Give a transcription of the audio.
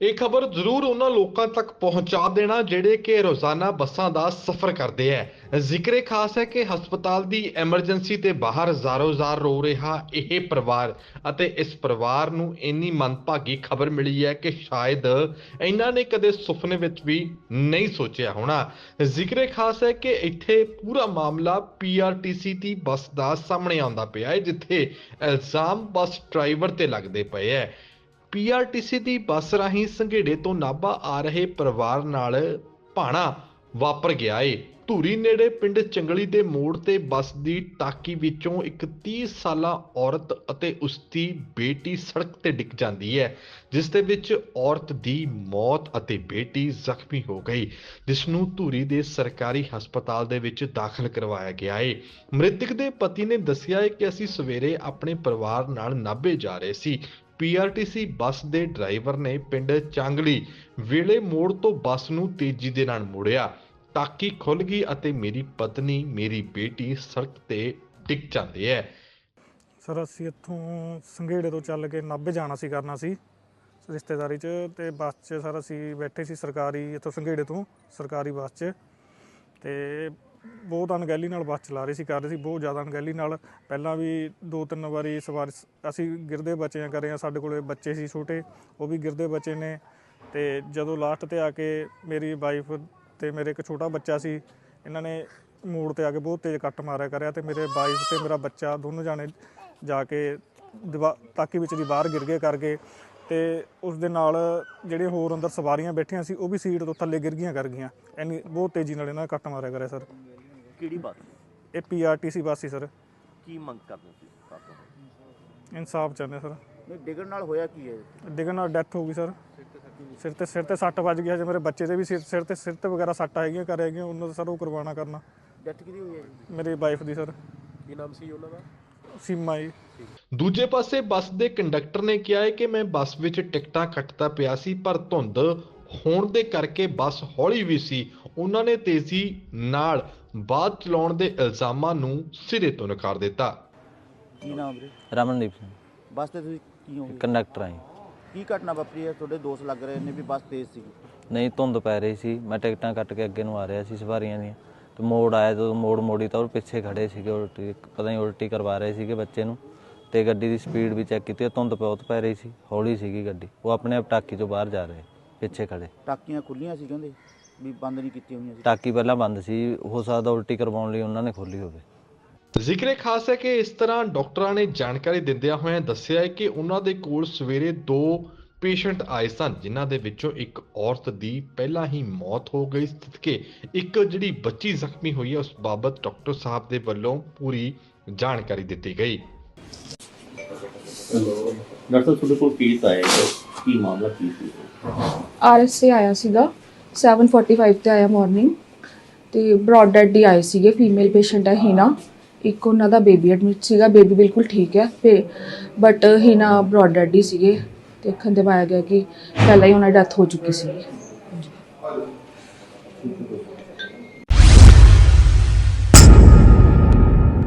ਇਹ ਖਬਰ ਜ਼ਰੂਰ ਉਹਨਾਂ ਲੋਕਾਂ ਤੱਕ ਪਹੁੰਚਾ ਦੇਣਾ ਜਿਹੜੇ ਕਿ ਰੋਜ਼ਾਨਾ ਬੱਸਾਂ ਦਾ ਸਫ਼ਰ ਕਰਦੇ ਹੈ ਜ਼ਿਕਰੇ ਖਾਸ ਹੈ ਕਿ ਹਸਪਤਾਲ ਦੀ ਐਮਰਜੈਂਸੀ ਤੇ ਬਾਹਰ ਜ਼ਾਰੋ-ਜ਼ਾਰ ਰੋ ਰਿਹਾ ਇਹ ਪਰਿਵਾਰ ਅਤੇ ਇਸ ਪਰਿਵਾਰ ਨੂੰ ਇੰਨੀ ਮੰਦਭਾਗੀ ਖਬਰ ਮਿਲੀ ਹੈ ਕਿ ਸ਼ਾਇਦ ਇਹਨਾਂ ਨੇ ਕਦੇ ਸੁਪਨੇ ਵਿੱਚ ਵੀ ਨਹੀਂ ਸੋਚਿਆ ਹੋਣਾ। ਜ਼ਿਕਰੇ ਖਾਸ ਹੈ ਕਿ ਇੱਥੇ ਪੂਰਾ ਮਾਮਲਾ ਪੀਆਰਟੀਸੀ ਦੀ ਬੱਸ ਦਾ ਸਾਹਮਣੇ ਆਉਂਦਾ ਪਿਆ ਹੈ, ਜਿੱਥੇ ਇਲਜ਼ਾਮ ਬੱਸ ਡਰਾਈਵਰ ਤੇ ਲੱਗਦੇ ਪਏ ਹੈ ਪੀਆਰਟੀਸੀ ਦੀ ਬੱਸ ਰਾਹੀਂ ਸੰਘੇੜੇ ਤੋਂ ਨਾਭਾ ਆ ਰਹੇ ਪਰਿਵਾਰ ਨਾਲ ਭਾਣਾ ਵਾਪਰ ਗਿਆ ਏ। ਧੂਰੀ ਨੇੜੇ ਪਿੰਡ ਚੰਗਲੀ ਦੇ ਮੋੜ ਤੇ ਬੱਸ ਦੀ ਟਾਕੀ ਵਿੱਚੋਂ ਇੱਕ 30 ਸਾਲਾ ਔਰਤ ਅਤੇ ਉਸ ਦੀ ਬੇਟੀ ਸੜਕ ਤੇ ਡਿੱਗ ਜਾਂਦੀ ਹੈ, ਜਿਸ ਦੇ ਵਿੱਚ ਔਰਤ ਦੀ ਮੌਤ ਅਤੇ ਬੇਟੀ ਜ਼ਖਮੀ ਹੋ ਗਈ, ਜਿਸ ਨੂੰ ਧੂਰੀ ਦੇ ਸਰਕਾਰੀ ਹਸਪਤਾਲ ਦੇ ਵਿੱਚ ਦਾਖਲ ਕਰਵਾਇਆ ਗਿਆ ਏ। ਮ੍ਰਿਤਕ ਦੇ ਪਤੀ ਨੇ ਦੱਸਿਆ ਹੈ ਕਿ ਅਸੀਂ ਸਵੇਰੇ ਆਪਣੇ ਪਰਿਵਾਰ ਨਾਲ ਨਾਭੇ ਜਾ ਰਹੇ ਸੀ। ਪੀਆਰਟੀਸੀ ਬੱਸ ਦੇ ਡਰਾਈਵਰ ਨੇ ਪਿੰਡ ਚਾਂਗਲੀ ਵੇਲੇ ਮੋੜ ਤੋਂ ਬੱਸ ਨੂੰ ਤੇਜ਼ੀ ਦੇ ਨਾਲ ਮੋੜਿਆ। ਟਾਕੀ ਖੁੱਲ ਗਈ ਅਤੇ ਮੇਰੀ ਪਤਨੀ, ਮੇਰੀ ਬੇਟੀ ਸੜਕ ਤੇ ਡਿੱਗ ਜਾਂਦੀ ਹੈ। ਸਰ, ਅਸੀਂ ਇੱਥੋਂ ਸੰਘੇੜੇ ਤੋਂ ਚੱਲ ਕੇ ਨਾਭੇ ਜਾਣਾ ਸੀ, ਕਰਨਾ ਸੀ ਰਿਸ਼ਤੇਦਾਰੀ 'ਚ ਤੇ ਬੱਸ 'ਚ ਸਰ ਅਸੀਂ ਬੈਠੇ ਸੀ ਸਰਕਾਰੀ, ਇੱਥੋਂ ਸੰਘੇੜੇ ਤੋਂ ਸਰਕਾਰੀ ਬੱਸ 'ਚ ਤੇ ਬਹੁਤ ਅਣਗਹਿਲੀ ਨਾਲ ਬੱਸ ਚਲਾ ਰਹੇ ਸੀ, ਕਰ ਰਹੇ ਸੀ, ਬਹੁਤ ਜ਼ਿਆਦਾ ਅਣਗਹਿਲੀ ਨਾਲ। ਪਹਿਲਾਂ ਵੀ ਦੋ ਤਿੰਨ ਵਾਰੀ ਸਵਾਰ ਅਸੀਂ ਗਿਰਦੇ ਬੱਚੇ ਆ ਕਰੇ ਆ, ਸਾਡੇ ਕੋਲੇ ਬੱਚੇ ਸੀ ਛੋਟੇ, ਉਹ ਵੀ ਗਿਰਦੇ ਬੱਚੇ ਨੇ। ਤੇ ਜਦੋਂ ਲਾਸਟ ਤੇ ਆ ਕੇ ਮੇਰੀ ਵਾਈਫ ਤੇ ਮੇਰੇ ਇੱਕ ਛੋਟਾ ਬੱਚਾ ਸੀ, ਇਹਨਾਂ ਨੇ ਮੋੜ ਤੇ ਆ ਕੇ ਬਹੁਤ ਤੇਜ਼ ਕੱਟ ਮਾਰਿਆ ਕਰਿਆ ਤੇ ਮੇਰੇ ਵਾਈਫ ਤੇ ਮੇਰਾ ਬੱਚਾ ਦੋਨੋਂ ਜਾਣੇ ਜਾ ਕੇ ਦੀਵਾ- ਤਾਕੀ ਵਿੱਚ ਦੀ ਬਾਹਰ ਗਿਰ ਗਏ ਕਰਕੇ। ਤੇ ਉਸ ਦੇ ਨਾਲ ਜਿਹੜੇ ਹੋਰ ਅੰਦਰ ਸਵਾਰੀਆਂ ਬੈਠੀਆਂ ਸੀ ਉਹ ਵੀ ਸੀਟ ਤੋਂ ਥੱਲੇ ਗਿਰ ਗਈਆਂ ਕਰ ਗਈਆਂ। ਇੰਨੀ ਬਹੁਤ ਤੇਜ਼ੀ ਨਾਲ ਇਹਨਾਂ ਨੇ ਕੱਟ ਮਾਰਿਆ ਕਰਿਆ ਸਰ। ਕਿਹੜੀ ਬਾਤ ਇਹ ਪੀਆਰਟੀਸੀ ਬੱਸ ਸੀ ਸਰ। ਕੀ ਮੰਗ ਕਰਦੇ ਸੀ? ਇਨਸਾਫ ਚਾਹੁੰਦੇ ਸਰ। ਨਹੀਂ ਡਿੱਗਣ ਨਾਲ ਹੋਇਆ ਕੀ ਹੈ? ਡਿੱਗਣ ਨਾਲ ਡੈਥ ਹੋ ਗਈ ਸਰ। ਸਿਰ ਤੇ ਸਿਰ ਤੇ ਸੱਟ ਵੱਜ ਗਿਆ ਜੇ ਮੇਰੇ ਬੱਚੇ ਦੇ ਵੀ ਸਿਰ ਸਿਰ ਤੇ ਸਿਰ ਤੇ ਵਗੈਰਾ ਸੱਟ ਹੈਗੀਆਂ ਕਰ ਹੈਗੀਆਂ ਉਹਨਾਂ ਦਾ ਸਰ ਉਹ ਕਰਵਾਉਣਾ ਕਰਨਾ। ਡੈਥ ਕਿਹਦੀ ਹੋਈ ਹੈ ਜੀ? ਮੇਰੀ ਵਾਈਫ ਦੀ ਸਰ। ਕੀ ਨਾਮ ਸੀ ਉਹਨਾਂ ਦਾ? ਸੀਮਾ ਜੀ। ਦੂਜੇ ਪਾਸੇ ਬੱਸ ਦੇ ਕੰਡਕਟਰ ਨੇ ਕਿਹਾ ਹੈ ਕਿ ਮੈਂ ਬੱਸ ਵਿੱਚ ਟਿਕਟਾਂ ਕੱਟਦਾ ਪਿਆ ਸੀ ਪਰ ਧੁੰਦ ਹੋਣ ਦੇ ਕਰਕੇ ਬੱਸ ਹੌਲੀ ਵੀ ਸੀ। ਉਹਨਾਂ ਨੇ ਤੇਜ਼ੀ ਨਾਲ ਬਾਅਦ ਚਲਾਉਣ ਦੇ ਇਲਜ਼ਾਮਾਂ ਨੂੰ ਸਿਰੇ ਤੋਂ ਨਕਾਰ ਦਿੱਤਾ। ਕੀ ਨਾਮ ਵੀਰੇ? ਰਮਨਦੀਪ ਸਿੰਘ। ਬੱਸ ਤੇ ਤੁਸੀਂ ਕੀ ਹੋ? ਕੰਡਕਟਰ ਆਈ ਕੀ ਘਟਨਾ ਵਾਪਰੀ ਹੈ? ਤੁਹਾਡੇ ਦੋਸਤ ਲੱਗ ਰਹੇ ਨੇ ਵੀ ਬੱਸ ਤੇਜ਼ ਸੀ। ਨਹੀਂ ਧੁੰਦ ਪੈ ਰਹੀ ਸੀ। ਮੈਂ ਟਿਕਟਾਂ ਕੱਟ ਕੇ ਅੱਗੇ ਨੂੰ ਆ ਰਿਹਾ ਸੀ ਸਵਾਰੀਆਂ ਦੀਆਂ। ਤੇ ਮੋੜ ਆਇਆ ਜਦੋਂ ਮੋੜ ਮੋੜੀ ਤਾਂ ਉਹ ਪਿੱਛੇ ਖੜੇ ਸੀਗੇ ਉਲਟੀ ਪਤਾ ਨਹੀਂ ਉਲਟੀ ਕਰਵਾ ਰਹੇ ਸੀਗੇ ਬੱਚੇ ਨੂੰ ਤੇ ਗੱਡੀ ਦੀ ਸਪੀਡ ਵੀ ਚੈੱਕ ਕੀਤੀ ਧੁੰਦ ਬਹੁਤ ਪੈ ਰਹੀ ਸੀ ਹੌਲੀ ਸੀਗੀ ਗੱਡੀ। ਉਹ ਆਪਣੇ ਆਪ ਟਾਕੀ ਤੋਂ ਬਾਹਰ ਜਾ ਰਹੇ ਪਿੱਛੇ ਖੜੇ। ਟਾਕੀਆਂ ਖੁੱਲੀਆਂ ਸੀ ਕਹਿੰਦੇ ਵੀ ਬੰਦ ਨਹੀਂ ਕੀਤੀਆਂ ਹੋਈਆਂ ਸੀ। ਟਾਕੀ ਪਹਿਲਾਂ ਬੰਦ ਸੀ ਹੋ ਸਕਦਾ ਉਲਟੀ ਕਰਵਾਉਣ ਲਈ ਉਹਨਾਂ ਨੇ ਖੋਲੀ ਹੋਵੇ। ਜ਼ਿਕਰੇ ਖਾਸ ਹੈ ਕਿ ਇਸ ਤਰ੍ਹਾਂ ਡਾਕਟਰਾਂ ਨੇ ਜਾਣਕਾਰੀ ਦਿੰਦਿਆਂ ਹੋਇਆਂ ਦੱਸਿਆ ਹੈ ਕਿ ਉਹਨਾਂ ਦੇ ਕੋਲ ਸਵੇਰੇ ਦੋ ਪੇਸ਼ੈਂਟ ਆਏ ਸਨ ਜਿਨ੍ਹਾਂ ਦੇ ਵਿੱਚੋਂ ਇੱਕ ਔਰਤ ਦੀ ਪਹਿਲਾਂ ਹੀ ਮੌਤ ਹੋ ਗਈ ਸਦਕੇ ਇੱਕ ਜਿਹੜੀ ਬੱਚੀ ਜ਼ਖਮੀ ਹੋਈ ਹੈ ਉਸ ਬਾਬਤ ਡਾਕਟਰ ਸਾਹਿਬ ਦੇ ਵੱਲੋਂ ਪੂਰੀ ਜਾਣਕਾਰੀ ਦਿੱਤੀ ਗਈ। ਹੈਲੋ ਡਾਕਟਰ ਤੁਹਾਡੇ ਕੋਲ ਕੇਸ ਆਇਆ ਹੈ। ਕੀ ਮਾਮਲਾ ਕੀ ਸੀ? ਆਰਐਸ ਸੇ ਆਇਆ ਸੀਗਾ 7:45 ਤੇ ਆਇਆ ਮਾਰਨਿੰਗ ਤੇ ਬ੍ਰੌਡ ਡੈਡ ਦੀ ਆਏ ਸੀਗੇ ਫੀਮੇਲ ਪੇਸ਼ੈਂਟ ਹੈ ਹੀਨਾ। ਇੱਕ ਉਹਨਾਂ ਦਾ ਬੇਬੀ ਐਡਮਿਟ ਸੀਗਾ ਬੇਬੀ ਬਿਲਕੁਲ ਠੀਕ ਹੈ ਤੇ ਬਟ ਹੀਨਾ ਬ੍ਰੌਡ ਡੈਡ ਹੀ ਸੀਗੇ। ਦੇਖਣ ਦੇ ਪਾਇਆ ਗਿਆ ਕਿ ਪਹਿਲਾਂ ਹੀ ਉਹਨਾਂ ਦੀ ਡੈਥ ਹੋ ਚੁੱਕੀ ਸੀ